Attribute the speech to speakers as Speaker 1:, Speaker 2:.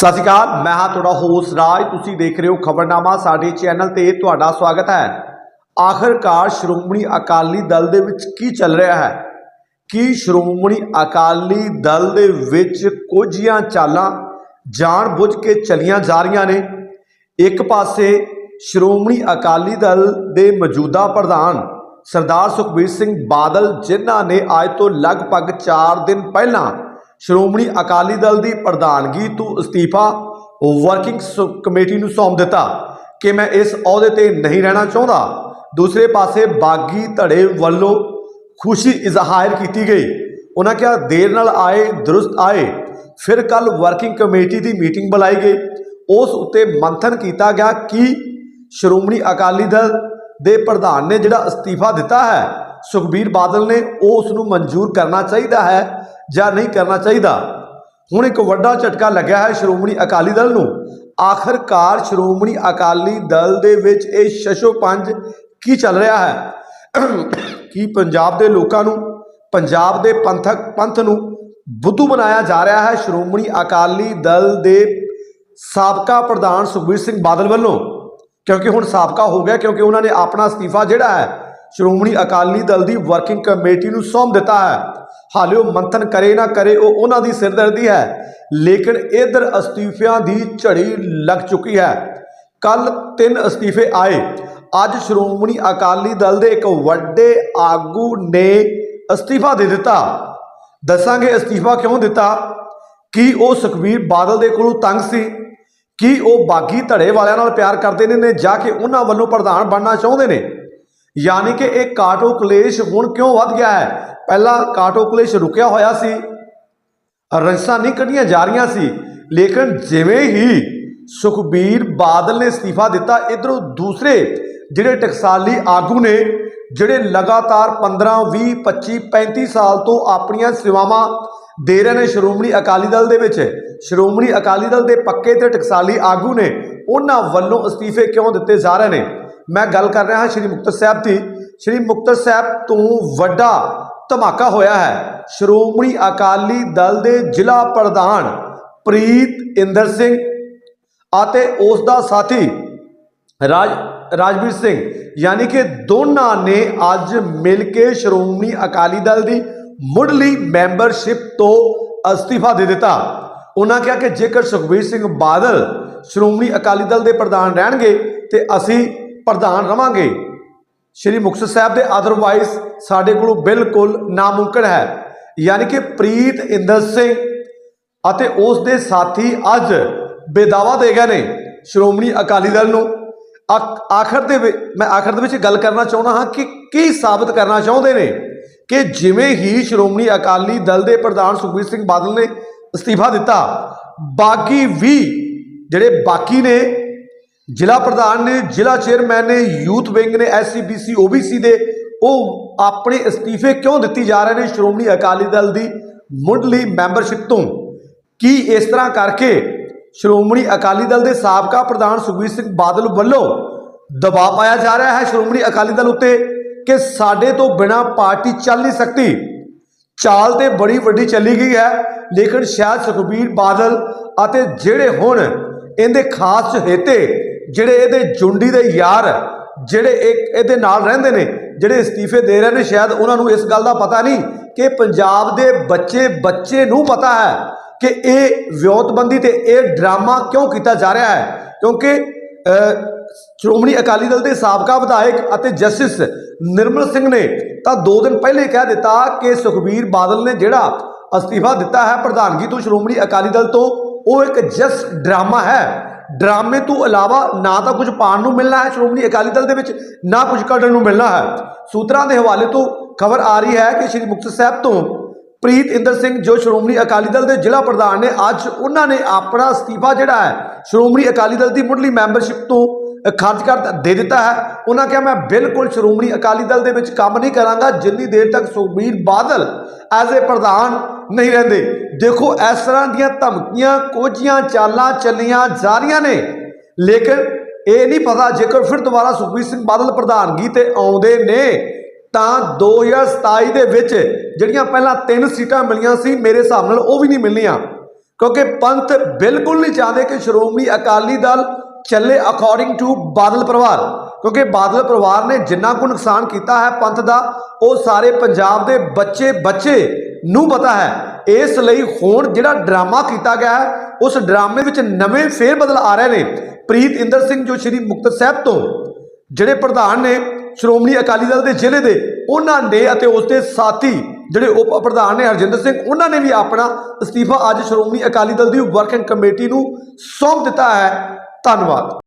Speaker 1: ਸਤਿ ਸ਼੍ਰੀ ਅਕਾਲ, ਮੈਂ ਹਾਂ ਤੁਹਾਡਾ ਹੋਸਟ ਰਾਜ। ਤੁਸੀਂ ਦੇਖ ਰਹੇ ਹੋ ਖਬਰਨਾਮਾ, ਸਾਡੇ ਚੈਨਲ ਤੇ ਤੁਹਾਡਾ ਸਵਾਗਤ ਹੈ। ਆਖਰਕਾਰ ਸ਼੍ਰੋਮਣੀ ਅਕਾਲੀ ਦਲ ਦੇ ਵਿੱਚ ਕੀ ਚੱਲ ਰਿਹਾ ਹੈ? ਕੀ ਸ਼੍ਰੋਮਣੀ ਅਕਾਲੀ ਦਲ ਦੇ ਵਿੱਚ ਕੁਝੀਆਂ ਚਾਲਾਂ, ਜਾਣ-ਬੁੱਝ ਕੇ ਚਲੀਆਂ ਜਾ ਰਹੀਆਂ ਨੇ? ਇੱਕ ਪਾਸੇ ਸ਼੍ਰੋਮਣੀ ਅਕਾਲੀ ਦਲ ਦੇ ਮੌਜੂਦਾ ਪ੍ਰਧਾਨ ਸਰਦਾਰ ਸੁਖਬੀਰ ਸਿੰਘ ਬਾਦਲ, ਜਿਨ੍ਹਾਂ ਨੇ ਅੱਜ ਤੋਂ ਲਗਭਗ 4 ਦਿਨ ਪਹਿਲਾਂ ਸ਼੍ਰੋਮਣੀ ਅਕਾਲੀ ਦਲ ਦੀ ਪ੍ਰਧਾਨਗੀ ਤੋਂ ਅਸਤੀਫਾ ਵਰਕਿੰਗ ਸ- ਕਮੇਟੀ ਨੂੰ ਸੌਂਪ ਦਿੱਤਾ। ਕਿ ਮੈਂ ਇਸ ਅਹੁਦੇ ਤੇ ਨਹੀਂ ਰਹਿਣਾ ਚਾਹੁੰਦਾ। ਦੂਸਰੇ ਪਾਸੇ ਬਾਗੀ ਧੜੇ ਵੱਲੋਂ ਖੁਸ਼ੀ ਇਜ਼ਹਾਰ ਕੀਤੀ ਗਈ। ਉਹਨਾਂ ਕਿਹਾ, ਦੇਰ ਨਾਲ ਆਏ, ਦਰੁਸਤ ਆਏ। ਫਿਰ ਕੱਲ ਵਰਕਿੰਗ ਕਮੇਟੀ ਦੀ ਮੀਟਿੰਗ ਬੁਲਾਈ ਗਈ। ਉਸ ਉੱਤੇ ਮੰਥਨ ਕੀਤਾ ਗਿਆ ਕਿ ਸ਼੍ਰੋਮਣੀ ਅਕਾਲੀ ਦਲ ਦੇ ਪ੍ਰਧਾਨ ਨੇ ਜਿਹੜਾ ਅਸਤੀਫਾ ਦਿੱਤਾ ਹੈ ਸੁਖਬੀਰ ਬਾਦਲ ਨੇ ਉਹ ਉਸ ਨੂੰ ਮਨਜ਼ੂਰ ਕਰਨਾ ਚਾਹੀਦਾ ਹੈ ਜਾਂ ਨਹੀਂ ਕਰਨਾ ਚਾਹੀਦਾ? ਹੁਣ ਇੱਕ ਵੱਡਾ ਝਟਕਾ ਲੱਗਿਆ ਹੈ ਸ਼੍ਰੋਮਣੀ ਅਕਾਲੀ ਦਲ ਨੂੰ। ਆਖਰਕਾਰ ਸ਼੍ਰੋਮਣੀ ਅਕਾਲੀ ਦਲ ਦੇ ਵਿੱਚ ਇਹ ਸ਼ਸ਼ੋ ਪੰਜ ਕੀ ਚੱਲ ਰਿਹਾ ਹੈ? ਕੀ ਪੰਜਾਬ ਦੇ ਲੋਕਾਂ ਨੂੰ, ਪੰਜਾਬ ਦੇ ਪੰਥਕ, ਪੰਥ ਨੂੰ ਬੁੱਧੂ ਬਣਾਇਆ ਜਾ ਰਿਹਾ ਹੈ ਸ਼੍ਰੋਮਣੀ ਅਕਾਲੀ ਦਲ ਦੇ ਸਾਬਕਾ ਪ੍ਰਧਾਨ ਸੁਖਬੀਰ ਸਿੰਘ ਬਾਦਲ ਵੱਲੋਂ? ਕਿਉਂਕਿ ਹੁਣ ਸਾਬਕਾ ਹੋ ਗਿਆ, ਕਿਉਂਕਿ ਉਹਨਾਂ ਨੇ ਆਪਣਾ ਅਸਤੀਫਾ ਜਿਹੜਾ ਹੈ ਸ਼੍ਰੋਮਣੀ ਅਕਾਲੀ ਦਲ ਦੀ ਵਰਕਿੰਗ ਕਮੇਟੀ ਨੂੰ ਸੌਂਪ ਦਿੱਤਾ ਹੈ। ਹਾਲੇ ਉਹ ਮੰਥਨ ਕਰੇ ਨਾ ਕਰੇ, ਉਹ ਉਹਨਾਂ ਦੀ ਸਿਰਦਰਦੀ ਹੈ। ਲੇਕਿਨ ਇਧਰ ਅਸਤੀਫਿਆਂ ਦੀ ਝੜੀ ਲੱਗ ਚੁੱਕੀ ਹੈ। ਕੱਲ ਤਿੰਨ ਅਸਤੀਫੇ ਆਏ। ਅੱਜ ਸ਼੍ਰੋਮਣੀ ਅਕਾਲੀ ਦਲ ਦੇ ਇੱਕ ਵੱਡੇ ਆਗੂ ਨੇ ਅਸਤੀਫਾ ਦੇ ਦਿੱਤਾ। ਦੱਸਾਂਗੇ ਅਸਤੀਫਾ ਕਿਉਂ ਦਿੱਤਾ? ਕੀ ਉਹ ਸੁਖਬੀਰ ਬਾਦਲ ਦੇ ਕੋਲੋਂ ਤੰਗ ਸੀ? ਕੀ ਉਹ ਬਾਗੀ ਧੜੇ ਵਾਲਿਆਂ ਨਾਲ ਪਿਆਰ ਕਰਦੇ ਨੇ ਨੇ ਜਾ ਕੇ ਉਹਨਾਂ ਵੱਲੋਂ ਪ੍ਰਧਾਨ ਬਣਨਾ ਚਾਹੁੰਦੇ ਨੇ? ਯਾਨੀ ਕਿ ਇਹ ਕਾਟੋ ਕਲੇਸ਼ ਹੁਣ ਕਿਉਂ ਵੱਧ ਗਿਆ ਹੈ? ਪਹਿਲਾਂ ਕਾਟੋ ਕਲੇਸ਼ ਰੁਕਿਆ ਹੋਇਆ ਸੀ। ਰੰਸਾਂ ਨਹੀਂ ਕੱਢੀਆਂ ਜਾ ਰਹੀਆਂ ਸੀ। ਲੇਕਿਨ ਜਿਵੇਂ ਹੀ ਸੁਖਬੀਰ ਬਾਦਲ ਨੇ ਅਸਤੀਫਾ ਦਿੱਤਾ, ਇਧਰੋਂ ਦੂਸਰੇ ਜਿਹੜੇ ਟਕਸਾਲੀ ਆਗੂ ਨੇ, ਜਿਹੜੇ ਲਗਾਤਾਰ 15 20 25 35 ਸਾਲ ਤੋਂ ਆਪਣੀਆਂ ਸੇਵਾਵਾਂ ਦੇ ਰਹੇ ਨੇ ਸ਼੍ਰੋਮਣੀ ਅਕਾਲੀ ਦਲ ਦੇ ਵਿੱਚ, ਸ਼੍ਰੋਮਣੀ ਅਕਾਲੀ ਦਲ ਦੇ ਪੱਕੇ ਤੇ ਟਕਸਾਲੀ ਆਗੂ ਨੇ, ਉਹਨਾਂ ਵੱਲੋਂ ਅਸਤੀਫੇ ਕਿਉਂ ਦਿੱਤੇ ਜਾ ਰਹੇ ਨੇ? ਮੈਂ ਗੱਲ ਕਰ ਰਿਹਾ ਹਾਂ ਸ਼੍ਰੀ ਮੁਕਤਸਰ ਸਾਹਿਬ ਦੀ। ਸ਼੍ਰੀ ਮੁਕਤਸਰ ਸਾਹਿਬ ਤੋਂ ਵੱਡਾ ਧਮਾਕਾ ਹੋਇਆ ਹੈ। ਸ਼੍ਰੋਮਣੀ ਅਕਾਲੀ ਦਲ ਦੇ ਜ਼ਿਲ੍ਹਾ ਪ੍ਰਧਾਨ ਪ੍ਰੀਤ ਇੰਦਰ ਸਿੰਘ ਅਤੇ ਉਸ ਦਾ ਸਾਥੀ ਰਾਜ, ਰਾਜਵੀਰ ਸਿੰਘ। ਯਾਨੀ ਕਿ ਦੋਨਾਂ ਨੇ ਅੱਜ ਮਿਲ ਕੇ ਸ਼੍ਰੋਮਣੀ ਅਕਾਲੀ ਦਲ ਦੀ ਮੁੱਢਲੀ ਮੈਂਬਰਸ਼ਿਪ ਤੋਂ ਅਸਤੀਫਾ ਦੇ ਦਿੱਤਾ। ਉਹਨਾਂ ਕਿਹਾ ਕਿ ਜੇਕਰ ਸੁਖਬੀਰ ਸਿੰਘ ਬਾਦਲ ਸ਼੍ਰੋਮਣੀ ਅਕਾਲੀ ਦਲ ਦੇ ਪ੍ਰਧਾਨ ਰਹਿਣਗੇ ਤੇ ਅਸੀਂ ਪ੍ਰਧਾਨ ਰਵਾਂਗੇ। ਸ਼੍ਰੀ ਮੁਕਤਸਰ ਸਾਹਿਬ ਦੇ ਅਦਰਵਾਈਜ਼ ਸਾਡੇ ਕੋਲੋਂ ਬਿਲਕੁਲ ਨਾਮੁਮਕਿਨ ਹੈ। ਯਾਨੀ ਕਿ ਪ੍ਰੀਤ ਇੰਦਰ ਸਿੰਘ ਅਤੇ ਉਸ ਦੇ ਸਾਥੀ ਅੱਜ ਬੇਦਾਵਾ ਦੇ ਗਏ ਨੇ ਸ਼੍ਰੋਮਣੀ ਅਕਾਲੀ ਦਲ ਨੂੰ। ਆਖ- ਆਖਰ ਦੇ ਮੈਂ ਆਖਰ ਦੇ ਵਿੱਚ ਗੱਲ ਕਰਨਾ ਚਾਹੁੰਦਾ ਹਾਂ ਕਿ ਕੀ ਸਾਬਤ ਕਰਨਾ ਚਾਹੁੰਦੇ ਨੇ ਕਿ ਜਿਵੇਂ ਹੀ ਸ਼੍ਰੋਮਣੀ ਅਕਾਲੀ ਦਲ ਦੇ ਪ੍ਰਧਾਨ ਸੁਖਬੀਰ ਸਿੰਘ ਬਾਦਲ ਨੇ ਅਸਤੀਫਾ ਦਿੱਤਾ, ਬਾਕੀ ਵੀ ਜਿਹੜੇ ਬਾਕੀ ਨੇ ਜ਼ਿਲ੍ਹਾ ਪ੍ਰਧਾਨ ਨੇ, ਜ਼ਿਲ੍ਹਾ ਚੇਅਰਮੈਨ ਨੇ, ਯੂਥ ਵਿੰਗ ਨੇ ਐਸਸੀਬੀਸੀ ਓਬੀਸੀ ਦੇ, ਉਹ ਆਪਣੇ ਅਸਤੀਫੇ ਕਿਉਂ ਦਿੱਤੀ ਜਾ ਰਹੇ ਨੇ ਸ਼੍ਰੋਮਣੀ ਅਕਾਲੀ ਦਲ ਦੀ ਮੁੱਢਲੀ ਮੈਂਬਰਸ਼ਿਪ ਤੋਂ? ਕੀ ਇਸ ਤਰ੍ਹਾਂ ਕਰਕੇ ਸ਼੍ਰੋਮਣੀ ਅਕਾਲੀ ਦਲ ਦੇ ਸਾਬਕਾ ਪ੍ਰਧਾਨ ਸੁਖਬੀਰ ਸਿੰਘ ਬਾਦਲ ਵੱਲੋਂ ਦਬਾਅ ਪਾਇਆ ਜਾ ਰਿਹਾ ਹੈ ਸ਼੍ਰੋਮਣੀ ਅਕਾਲੀ ਦਲ ਉੱਤੇ ਕਿ ਸਾਡੇ ਤੋਂ ਬਿਨਾ ਪਾਰਟੀ ਚੱਲ ਨਹੀਂ ਸਕਦੀ? ਚਾਲ ਤੇ ਬੜੀ ਵੱਡੀ ਚੱਲੀ ਗਈ ਹੈ, ਲੇਕਿਨ ਸ਼ਾਇਦ ਸੁਖਬੀਰ ਬਾਦਲ ਅਤੇ ਜਿਹੜੇ ਹੁਣ ਇਹਦੇ ਖਾਸ ਚਹੇਤੇ ਜਿਹੜੇ ਇਹਦੇ ਜੁੰਡੀ ਦੇ ਯਾਰ ਜਿਹੜੇ ਇੱਕ ਇਹਦੇ ਨਾਲ ਰਹਿੰਦੇ ਨੇ, ਜਿਹੜੇ ਅਸਤੀਫੇ ਦੇ ਰਹੇ ਨੇ, ਸ਼ਾਇਦ ਉਹਨਾਂ ਨੂੰ ਇਸ ਗੱਲ ਦਾ ਪਤਾ ਨਹੀਂ ਕਿ ਪੰਜਾਬ ਦੇ ਬੱਚੇ ਬੱਚੇ ਨੂੰ ਪਤਾ ਹੈ ਕਿ ਇਹ ਵਿਉਂਤਬੰਦੀ ਤੇ ਇਹ ਡਰਾਮਾ ਕਿਉਂ ਕੀਤਾ ਜਾ ਰਿਹਾ ਹੈ। ਕਿਉਂਕਿ ਸ਼੍ਰੋਮਣੀ ਅਕਾਲੀ ਦਲ ਦੇ ਸਾਬਕਾ ਵਿਧਾਇਕ ਅਤੇ ਜਸਟਿਸ ਨਿਰਮਲ ਸਿੰਘ ਨੇ ਤਾਂ 2 ਦਿਨ ਪਹਿਲੇ ਕਹਿ ਦਿੱਤਾ ਕਿ ਸੁਖਬੀਰ ਬਾਦਲ ਨੇ ਜਿਹੜਾ ਅਸਤੀਫਾ ਦਿੱਤਾ ਹੈ ਪ੍ਰਧਾਨਗੀ ਤੋਂ ਸ਼੍ਰੋਮਣੀ ਅਕਾਲੀ ਦਲ ਤੋਂ, ਉਹ ਇੱਕ ਜਸਟ ਡਰਾਮਾ ਹੈ। ਡਰਾਮੇ ਤੋਂ ਇਲਾਵਾ ਨਾ ਤਾਂ ਕੁਝ ਪਾਣ ਨੂੰ ਮਿਲਣਾ ਹੈ ਸ਼੍ਰੋਮਣੀ ਅਕਾਲੀ ਦਲ ਦੇ ਵਿੱਚ, ਨਾ ਕੁਝ ਕੱਢਣ ਨੂੰ ਮਿਲਣਾ ਹੈ। ਸੂਤਰਾਂ ਦੇ ਹਵਾਲੇ ਤੋਂ ਖਬਰ ਆ ਰਹੀ ਹੈ ਕਿ ਸ਼੍ਰੀ ਮੁਕਤਸਰ ਸਾਹਿਬ ਤੋਂ ਪ੍ਰੀਤ ਇੰਦਰ ਸਿੰਘ ਜੋ ਸ਼੍ਰੋਮਣੀ ਅਕਾਲੀ ਦਲ ਦੇ ਜ਼ਿਲ੍ਹਾ ਪ੍ਰਧਾਨ ਨੇ, ਅੱਜ ਉਹਨਾਂ ਨੇ ਆਪਣਾ ਅਸਤੀਫਾ ਜਿਹੜਾ ਹੈ ਸ਼੍ਰੋਮਣੀ ਅਕਾਲੀ ਦਲ ਦੀ ਮੁੱਢਲੀ ਮੈਂਬਰਸ਼ਿਪ ਤੋਂ ਖਰਚ ਕਰ ਦੇ ਦਿੱਤਾ ਹੈ। ਉਹਨਾਂ ਕਿਹਾ, ਮੈਂ ਬਿਲਕੁਲ ਸ਼੍ਰੋਮਣੀ ਅਕਾਲੀ ਦਲ ਦੇ ਵਿੱਚ ਕੰਮ ਨਹੀਂ ਕਰਾਂਗਾ। ਜਿੰਨੀ ਦੇਰ ਤੱਕ ਸੁਖਬੀਰ ਬਾਦਲ ਐਜ਼ ਅ ਪ੍ਰਧਾਨ ਨਹੀਂ ਰਹਿੰਦੇ। ਦੇਖੋ, ਇਸ ਤਰ੍ਹਾਂ ਦੀਆਂ ਧਮਕੀਆਂ, ਕੋਝੀਆਂ, ਚਾਲਾਂ ਚੱਲੀਆਂ ਜਾ ਰਹੀਆਂ ਨੇ। ਲੇਕਿਨ ਇਹ ਨਹੀਂ ਪਤਾ, ਜੇਕਰ ਫਿਰ ਦੁਬਾਰਾ ਸੁਖਬੀਰ ਸਿੰਘ ਬਾਦਲ ਪ੍ਰਧਾਨਗੀ ਤੇ ਆਉਂਦੇ ਨੇ, ਤਾਂ 2027 ਦੇ ਵਿੱਚ ਜਿਹੜੀਆਂ ਪਹਿਲਾਂ ਤਿੰਨ ਸੀਟਾਂ ਮਿਲੀਆਂ ਸੀ, ਮੇਰੇ ਹਿਸਾਬ ਨਾਲ ਉਹ ਵੀ ਨਹੀਂ ਮਿਲਣੀਆਂ। ਕਿਉਂਕਿ ਪੰਥ ਬਿਲਕੁਲ ਨਹੀਂ ਚਾਹਦੇ ਕਿ ਸ਼੍ਰੋਮਣੀ ਅਕਾਲੀ ਦਲ ਚੱਲੇ ਅਕੋਰਡਿੰਗ ਟੂ ਬਾਦਲ ਪਰਿਵਾਰ। ਕਿਉਂਕਿ ਬਾਦਲ ਪਰਿਵਾਰ ਨੇ ਜਿੰਨਾ ਕੁ ਨੁਕਸਾਨ ਕੀਤਾ ਹੈ ਪੰਥ ਦਾ, ਉਹ ਸਾਰੇ ਪੰਜਾਬ ਦੇ ਬੱਚੇ ਬੱਚੇ ਨੂੰ ਪਤਾ ਹੈ। ਇਸ ਲਈ ਹੁਣ ਜਿਹੜਾ ਡਰਾਮਾ ਕੀਤਾ ਗਿਆ ਹੈ, ਉਸ ਡਰਾਮੇ ਵਿੱਚ ਨਵੇਂ ਫੇਰ ਬਦਲ ਆ ਰਹੇ ਨੇ। ਪ੍ਰੀਤ ਇੰਦਰ ਸਿੰਘ ਜੋ ਸ਼੍ਰੀ ਮੁਕਤਸਰ ਸਾਹਿਬ ਤੋਂ ਜਿਹੜੇ ਪ੍ਰਧਾਨ ਨੇ, ਸ਼੍ਰੋਮਣੀ ਅਕਾਲੀ ਦਲ ਦੇ ਜ਼ਿਲ੍ਹੇ ਦੇ, ਉਹਨਾਂ ਨੇ ਅਤੇ ਉਸ ਦੇ ਸਾਥੀ ਜਿਹੜੇ ਉਪ ਪ੍ਰਧਾਨ ਨੇ ਹਰਜਿੰਦਰ ਸਿੰਘ, ਉਹਨਾਂ ਨੇ ਵੀ ਆਪਣਾ ਅਸਤੀਫਾ ਅੱਜ ਸ਼੍ਰੋਮਣੀ ਅਕਾਲੀ ਦਲ ਦੀ ਵਰਕਿੰਗ ਕਮੇਟੀ ਨੂੰ ਸੌਂਪ ਦਿੱਤਾ ਹੈ। ਧੰਨਵਾਦ।